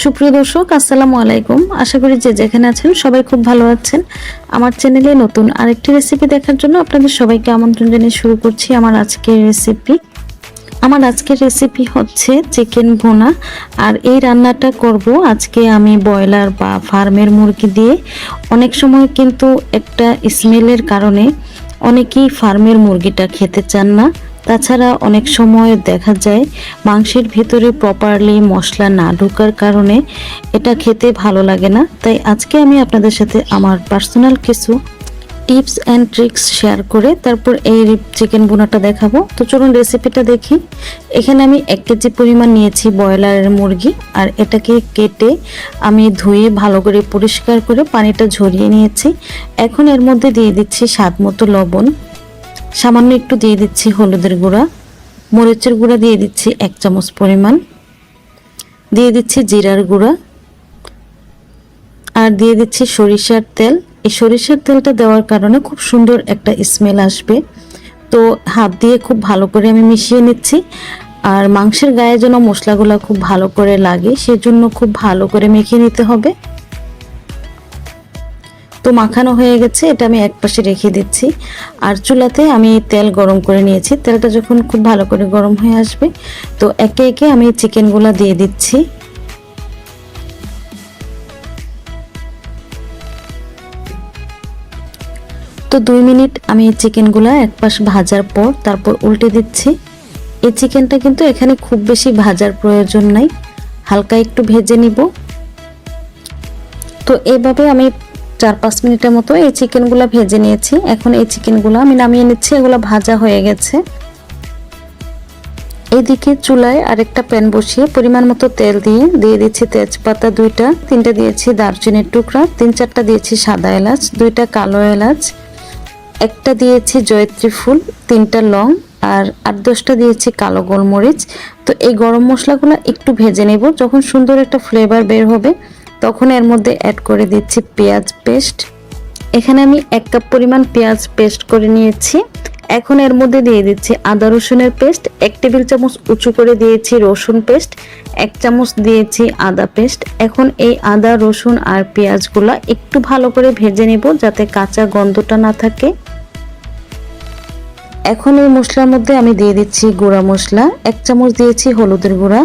সুপ্রিয় দর্শক, আসসালামু আলাইকুম। আশা করি যে যেখানে আছেন সবাই খুব ভালো আছেন। আমার চ্যানেলে নতুন আরেকটি রেসিপি দেখার জন্য আপনাদের সবাইকে আমন্ত্রণ জানিয়ে শুরু করছি আমার আজকের রেসিপি আমার আজকের রেসিপি হচ্ছে চিকেন ভুনা। আর এই রান্নাটা করব আজকে আমি ব্রয়লার বা ফার্মের মুরগি দিয়ে। অনেক সময় কিন্তু একটা স্মেলের কারণে অনেকেই ফার্মের মুরগিটা খেতে চান না। তাছাড়া অনেক সময় দেখা যায় মাংসের ভিতরে প্রপারলি মশলা না ঢোকার কারণে এটা খেতে ভালো লাগে না। তাই আজকে আমি আপনাদের সাথে আমার পার্সোনাল কিছু টিপস অ্যান্ড ট্রিক্স শেয়ার করে তারপর এই চিকেন বোনাটা দেখাবো। তো চলুন রেসিপিটা দেখি। এখানে আমি এক কেজি পরিমাণ নিয়েছি ব্রয়লারের মুরগি আর এটাকে কেটে আমি ধুয়ে ভালো করে পরিষ্কার করে পানিটা ঝরিয়ে নিয়েছি। এখন এর মধ্যে দিয়ে দিচ্ছি স্বাদ মতো লবণ। সামান্য একটু দিয়ে দিচ্ছি হলুদের গুঁড়া, মরিচের গুঁড়া দিয়ে দিচ্ছি এক চামচ পরিমাণ, দিয়ে দিচ্ছি জিরার গুঁড়া, আর দিয়ে দিচ্ছি সরিষার তেল। এই সরিষার তেলটা দেওয়ার কারণে খুব সুন্দর একটা স্মেল আসবে। তো হাত দিয়ে খুব ভালো করে আমি মিশিয়ে নিচ্ছি, আর মাংসের গায়ে যেন মশলাগুলো খুব ভালো করে লাগে, সেজন্য খুব ভালো করে মেখে নিতে হবে। তো মাখানো হয়ে গেছে, এটা আমি এক পাশে রেখে দিচ্ছি। আর চুলাতে আমি তেল গরম করে নিয়েছি। তেলটা যখন খুব ভালো করে গরম হয়ে আসবে, তো একে একে আমি চিকেনগুলো দিয়ে দিচ্ছি। তো দুই মিনিট আমি এই চিকেনগুলো এক পাশ ভাজার পর তারপর উল্টে দিচ্ছি। এই চিকেনটা কিন্তু এখানে খুব বেশি ভাজার প্রয়োজন নাই। হালকা একটু ভেজে নিব। তো এভাবে আমি চার পাঁচ মিনিটের মতো এই চিকেনগুলো ভেজে নিয়েছি। এখন এই চিকেনগুলো আমি নামিয়ে নিচ্ছি, এগুলো ভাজা হয়ে গেছে। এইদিকে চুলায় আরেকটা প্যান বসিয়ে পরিমাণ মতো তেল দিয়ে দিয়ে দিচ্ছি তেজপাতা দুইটা, তিনটা দিয়েছি দারচিনির টুকরা, তিন চারটা দিয়েছি সাদা এলাচ, দুইটা কালো এলাচ, একটা দিয়েছি জয়ত্রী ফুল, তিনটা লং আর আট দশটা দিয়েছি কালো গোলমরিচ। তো এই গরম মশলাগুলো একটু ভেজে নেব, যখন সুন্দর একটা ফ্লেভার বের হবে। তখন এর মধ্যে অ্যাড করে দিচ্ছি পেঁয়াজ পেস্ট এখানে আমি এক কাপ পরিমাণ পেঁয়াজ পেস্ট করে নিয়েছি। এখন এর মধ্যে দিয়ে দিচ্ছি আদা রসুনের পেস্ট এক টেবিল চামচ উঁচু করে দিয়েছি রসুন পেস্ট এক চামচ দিয়েছি আদা পেস্ট এখন এই আদা, রসুন আর পেঁয়াজগুলো একটু ভালো করে ভেজে নেব যাতে কাঁচা গন্ধটা না থাকে। এখন এই মশলার মধ্যে আমি দিয়ে দিচ্ছি গুঁড়া মশলা। এক চামচ দিয়েছি হলুদের গুঁড়া,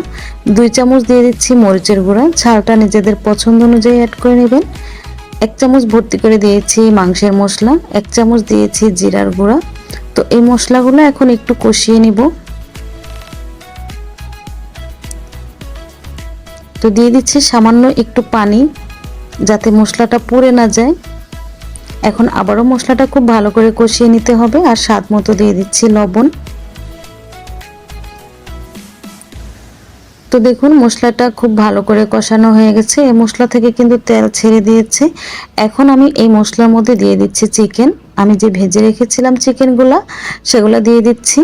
দুই চামচ দিয়ে দিচ্ছি মরিচের গুঁড়া। ঝালটা নিজেদের পছন্দ অনুযায়ী অ্যাড করে নেবেন। এক চামচ ভর্তি করে দিয়েছি মাংসের মশলা, এক চামচ দিয়েছি জিরার গুঁড়া। তো এই মশলাগুলো এখন একটু কষিয়ে নিব। তো দিয়ে দিচ্ছি সামান্য একটু পানি, যাতে মশলাটা পুড়ে না যায়। এখন আবারও মশলাটা খুব ভালো করে কষিয়ে নিতে হবে আর স্বাদ মতো দিয়ে দিচ্ছি লবণ। তো দেখুন, মশলাটা খুব ভালো করে কষানো হয়ে গেছে। এই মশলা থেকে কিন্তু তেল ছেড়ে দিয়েছে। এখন আমি এই মশলার মধ্যে দিয়ে দিচ্ছি চিকেন। আমি যে ভেজে রেখেছিলাম চিকেনগুলা, সেগুলো দিয়ে দিচ্ছি।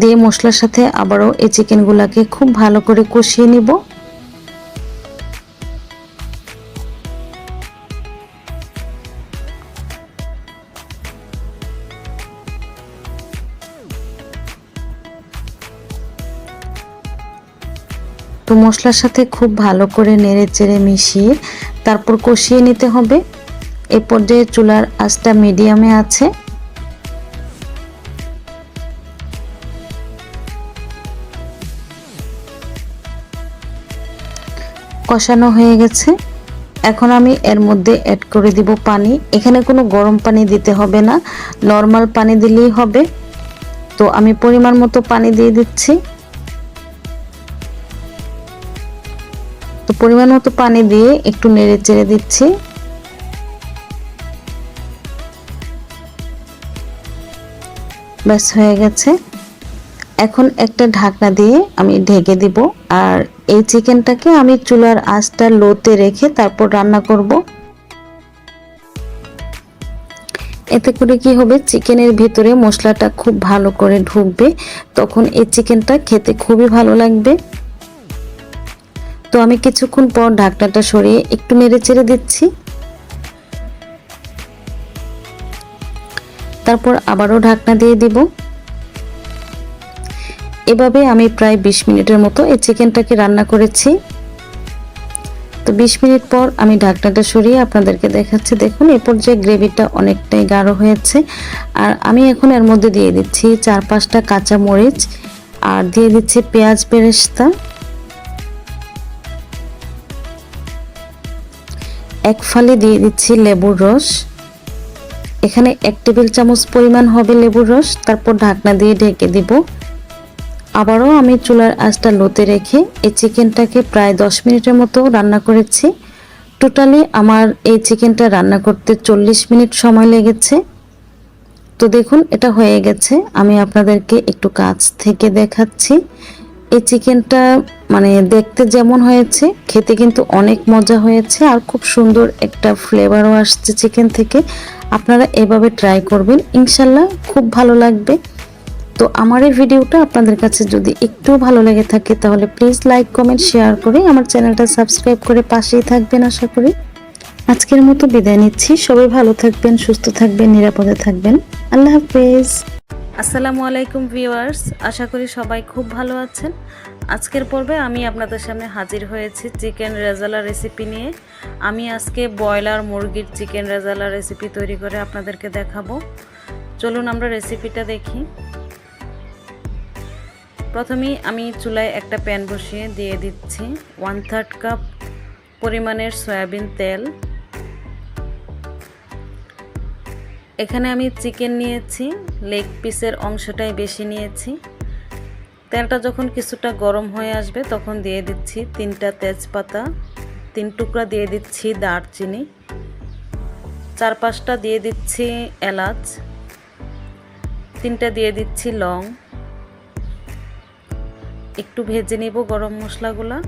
দিয়ে মশলার সাথে আবারও এই চিকেনগুলাকে খুব ভালো করে কষিয়ে নিব। তো মশলার সাথে খুব ভালো করে নেড়ে চেড়ে মিশিয়ে তারপর কষিয়ে নিতে হবে। এ পর্যায়ে চুলার আঁচটা মিডিয়ামে আছে। কষানো হয়ে গেছে। এখন আমি এর মধ্যে অ্যাড করে দিব পানি। এখানে কোনো গরম পানি দিতে হবে না। নর্মাল পানি দিলেই হবে। তো আমি পরিমাণ মতো পানি দিয়ে দিচ্ছি। তো পরিমাণ মতো পানি দিয়ে একটু নেড়ে চেড়ে দিচ্ছি। ব্যাস, হয়ে গেছে। এখন একটা ঢাকনা দিয়ে আমি ঢেকে দিব। আর এই চিকেনটাকে আমি চুলার আঁচটা লোতে রেখে তারপর রান্না করব। এতে করে কি হবে, চিকেনের ভিতরে মশলাটা খুব ভালো করে ঢুকবে। তখন এই চিকেনটা খেতে খুবই ভালো লাগবে। তো আমি কিছুক্ষণ পর ঢাকনাটা সরিয়ে একটু নেড়ে চেড়ে দিচ্ছি। তারপর আবারও ঢাকনা দিয়ে দিব। এভাবে আমি প্রায় বিশ মিনিটের মতো এই চিকেনটাকে রান্না করেছি। তো বিশ মিনিট পর আমি ঢাকনাটা সরিয়ে আপনাদেরকে দেখাচ্ছি। দেখুন, এ পর্যায়ে গ্রেভিটা অনেকটাই গাঢ় হয়েছে। আর আমি এখন এর মধ্যে দিয়ে দিচ্ছি চার পাঁচটা কাঁচা মরিচ আর দিয়ে দিচ্ছি পেঁয়াজ বেরেস্তা। এক ফালি দিয়ে দিচ্ছি লেবুর রস। এখানে এক টেবিল চামচ পরিমাণ হবে লেবুর রস, তারপর ঢাকনা দিয়ে ঢেকে দিব। আবারও আমি চুলার আঁচটা লোতে রেখে এই চিকেনটাকে প্রায় দশ মিনিটের মতো রান্না করেছি। টোটালি আমার এই চিকেনটা রান্না করতে চল্লিশ মিনিট সময় লেগেছে। তো দেখুন, এটা হয়ে গেছে। আমি আপনাদেরকে একটু কাছ থেকে দেখাচ্ছি। এই চিকেনটা মানে দেখতে যেমন হয়েছে, খেতে কিন্তু অনেক মজা হয়েছে আর খুব সুন্দর একটা ফ্লেভারও আসছে চিকেন থেকে। আপনারা এভাবে ট্রাই করবেন, ইনশাল্লাহ খুব ভালো লাগবে। তো আমার এই ভিডিওটা আপনাদের কাছে যদি একটু ভালো লেগে থাকে তাহলে প্লিজ লাইক কমেন্ট শেয়ার করে আমার চ্যানেলটা সাবস্ক্রাইব করে পাশেই থাকবেন আশা করি। আজকের মতো বিদায় নিচ্ছি। সবাই ভালো থাকবেন, সুস্থ থাকবেন, নিরাপদে থাকবেন। আল্লাহ হাফেজ। আসসালামু আলাইকুম ভিউয়ার্স, আশা করি সবাই খুব ভালো আছেন। আজকের পর্বে আমি আপনাদের সামনে হাজির হয়েছি চিকেন রেজালা রেসিপি নিয়ে। আমি আজকে ব্রয়লার মুরগির চিকেন রেজালা রেসিপি তৈরি করে আপনাদেরকে দেখাবো। চলুন আমরা রেসিপিটা দেখি। প্রথমেই আমি চুলায় একটা প্যান বসিয়ে দিয়ে দিচ্ছি। ওয়ান থার্ড কাপ পরিমাণের সয়াবিন তেল। এখানে আমি চিকেন নিয়েছি লেগ পিসের অংশটাই বেশি নিয়েছি। তেলটা যখন কিছুটা গরম হয়ে আসবে তখন দিয়ে দিচ্ছি তিনটা তেজপাতা, তিন টুকরা দিয়ে দিচ্ছি দারচিনি, চার পাঁচটা দিয়ে দিচ্ছি এলাচ, তিনটা দিয়ে দিচ্ছি লং। একটু ভেজে নিব গরম মশলাগুলো।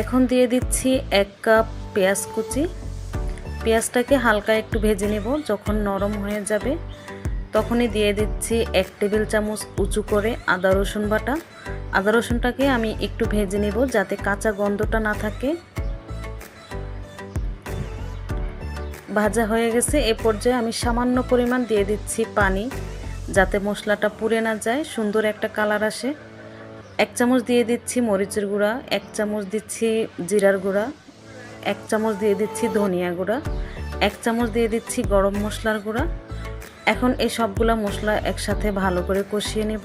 এখন দিয়ে দিচ্ছি এক কাপ পেঁয়াজ কুচি। পেঁয়াজটাকে হালকা একটু ভেজে নেব, যখন নরম হয়ে যাবে, তখনই দিয়ে দিচ্ছি এক টেবিল চামচ উঁচু করে আদা রসুন বাটা। আদা রসুনটাকে আমি একটু ভেজে নেব, যাতে কাঁচা গন্ধটা না থাকে। ভাজা হয়ে গেছে, এ পর্যায়ে আমি সামান্য পরিমাণ দিয়ে দিচ্ছি পানি, যাতে মশলাটা পুড়ে না যায়, সুন্দর একটা কালার আসে। এক চামচ দিয়ে দিচ্ছি মরিচের গুঁড়া, এক চামচ দিচ্ছি জিরার গুঁড়া, এক চামচ দিয়ে দিচ্ছি ধনিয়া গুঁড়া, এক চামচ দিয়ে দিচ্ছি গরম মশলার গুঁড়া। এখন এই সবগুলা মশলা একসাথে ভালো করে কষিয়ে নেব।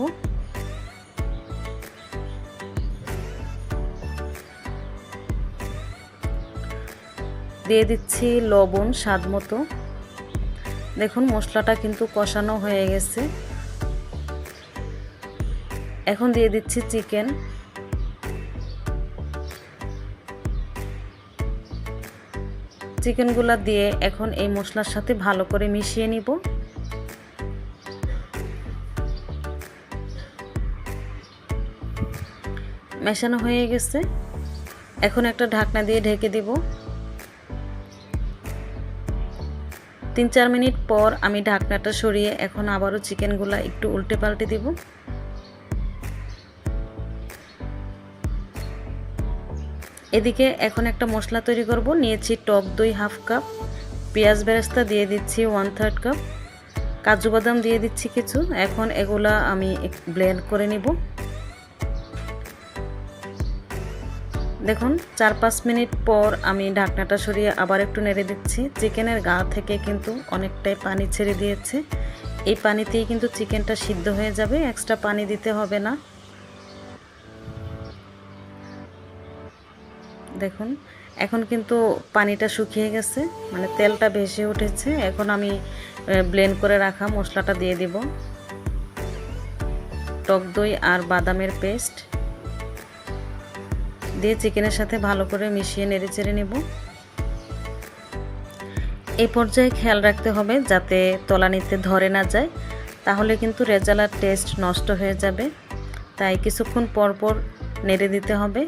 দিয়ে দিচ্ছি লবণ স্বাদ মতো। দেখুন, মশলাটা কিন্তু কষানো হয়ে গেছে। এখন দিয়ে দিচ্ছি চিকেন। চিকেনগুলো দিয়ে এখন এই মশলার সাথে ভালো করে মিশিয়ে নিব। মেশানো হয়ে গেছে। এখন একটা ঢাকনা দিয়ে ঢেকে দিব। তিন চার মিনিট পর আমি ঢাকনাটা সরিয়ে এখন আবারও চিকেনগুলা একটু উল্টে পাল্টে দিব। এদিকে এখন একটা মশলা তৈরি করব। নিয়েছি টক দই হাফ কাপ, পেঁয়াজ বেরেস্তা দিয়ে দিচ্ছি ওয়ান থার্ড কাপ কাজু বাদাম দিয়ে দিচ্ছি কিছু। এখন এগুলা আমি ব্লেন্ড করে নিব। দেখুন, চার পাঁচ মিনিট পর আমি ঢাকনাটা সরিয়ে আবার একটু নেড়ে দিচ্ছি। চিকেনের গা থেকে কিন্তু অনেকটাই পানি ছেড়ে দিয়েছে। এই পানিতেই কিন্তু চিকেনটা সিদ্ধ হয়ে যাবে এক্সট্রা পানি দিতে হবে না। দেখুন, এখন কিন্তু পানিটা শুকিয়ে গেছে মানে তেলটা ভেসে উঠেছে। এখন আমি ব্লেন্ড করে রাখা মশলাটা দিয়ে দিব। টক দই আর বাদামের পেস্ট। দিয়ে চিকেনের সাথে ভালো করে মিশিয়ে নেড়ে চেড়ে নেব। এই পর্যায়ে খেয়াল রাখতে হবে যাতে তলানিতে ধরে না যায়, তাহলে কিন্তু রেজালার টেস্ট নষ্ট হয়ে যাবে। তাই কিছুক্ষণ পর পর নেড়ে দিতে হবে।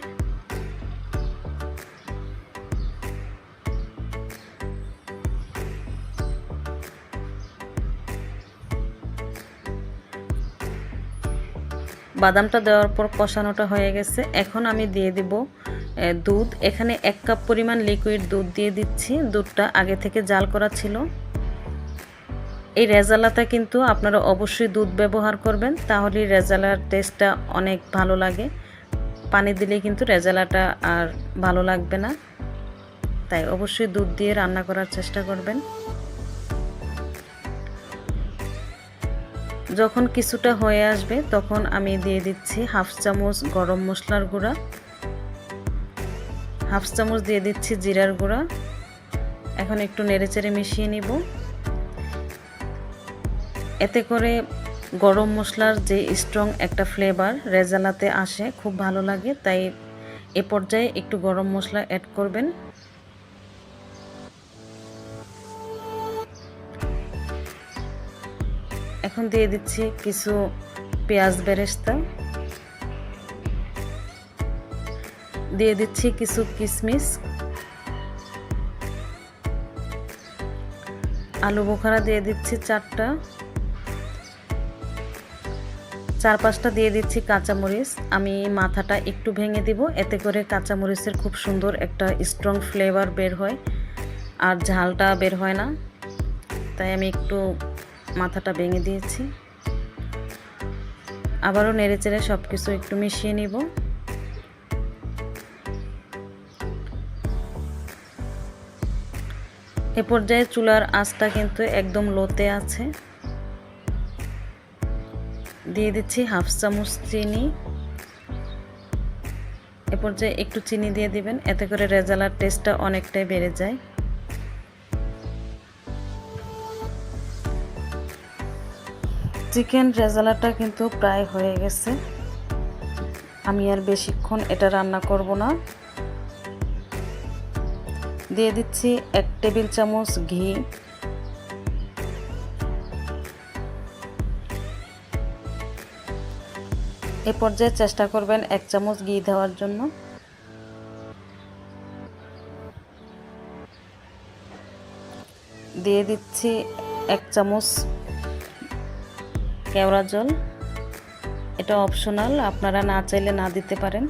বাদামটা দেওয়ার পর কষানোটা হয়ে গেছে। এখন আমি দিয়ে দিব দুধ। এখানে এক কাপ পরিমাণ লিকুইড দুধ দিয়ে দিচ্ছি। দুধটা আগে থেকে জাল করা ছিল। এই রেজালাটা কিন্তু আপনারা অবশ্যই দুধ ব্যবহার করবেন, তাহলে রেজালার টেস্টটা অনেক ভালো লাগে। পানি দিলে কিন্তু রেজালাটা আর ভালো লাগবে না। তাই অবশ্যই দুধ দিয়ে রান্না করার চেষ্টা করবেন। যখন কিছুটা হয়ে আসবে, তখন আমি দিয়ে দিচ্ছি হাফ চামচ গরম মশলার গুঁড়া, হাফ চামচ দিয়ে দিচ্ছি জিরার গুঁড়া। এখন একটু নেড়েচেড়ে মিশিয়ে নিব। এতে করে গরম মশলার যে স্ট্রং একটা ফ্লেভার রেজালাতে আসে, খুব ভালো লাগে। তাই এ পর্যায়ে একটু গরম মশলা অ্যাড করবেন। এখন দিয়ে দিচ্ছি কিছু পেঁয়াজ বেরেস্তা। দিয়ে দিচ্ছি কিছু কিশমিশ আলু বোখারা দিয়ে দিচ্ছি চারটা। চার পাঁচটা দিয়ে দিচ্ছি কাঁচামরিচ। আমি মাথাটা একটু ভেঙে দিব, এতে করে কাঁচামরিচের খুব সুন্দর একটা স্ট্রং ফ্লেভার বের হয়। আর ঝালটা বের হয় না। তাই আমি একটু মাথাটা ভেঙে দিয়েছি। আবারও নেড়ে চেড়ে সব কিছু একটু মিশিয়ে নিব। এ পর্যায়ে চুলার আঁচটা কিন্তু একদম লোতে আছে। দিয়ে দিচ্ছি হাফ চামচ চিনি। এ পর্যায়ে একটু চিনি দিয়ে দিবেন, এতে করে রেজালার টেস্টটা অনেকটাই বেড়ে যায়। চিকেন রেজালাটা কিন্তু প্রায় হয়ে গেছে। আমি আর বেশিক্ষণ এটা রান্না করব না। দিয়ে দিচ্ছি এক টেবিল চামচ ঘি। এ পর্যায়ে চেষ্টা করবেন এক চামচ ঘি দেওয়ার জন্য। দিয়ে দিচ্ছি এক চামচ কেওড়া জল। এটা অপশনাল আপনারা না চাইলে না দিতে পারেন।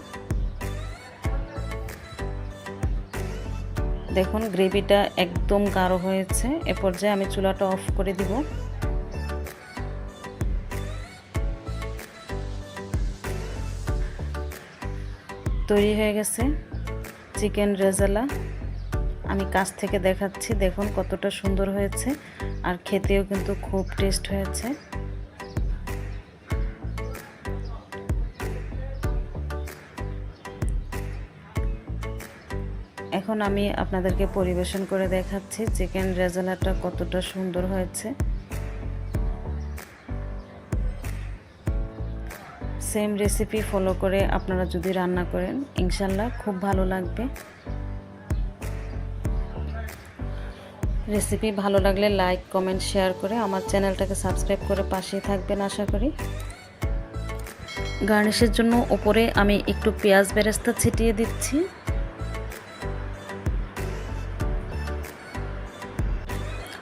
দেখুন, গ্রেভিটা একদম গাঢ় হয়েছে। এ পর্যায়ে আমি চুলাটা অফ করে দিব। তৈরি হয়ে গেছে চিকেন রেজালা। আমি কাছ থেকে দেখাচ্ছি, দেখুন কতটা সুন্দর হয়েছে। আর খেতেও কিন্তু খুব টেস্ট হয়েছে। এখন আমি আপনাদেরকে পরিবেশন করে দেখাচ্ছি চিকেন রেজালাটা কতটা সুন্দর হয়েছে। সেম রেসিপি ফলো করে আপনারা যদি রান্না করেন, ইনশাল্লাহ খুব ভালো লাগবে। রেসিপি ভালো লাগলে লাইক কমেন্ট শেয়ার করে আমার চ্যানেলটাকে সাবস্ক্রাইব করে পাশেই থাকবেন আশা করি। গার্নিশের জন্য ওপরে আমি একটু পেঁয়াজ বেরেস্তা ছিটিয়ে দিচ্ছি।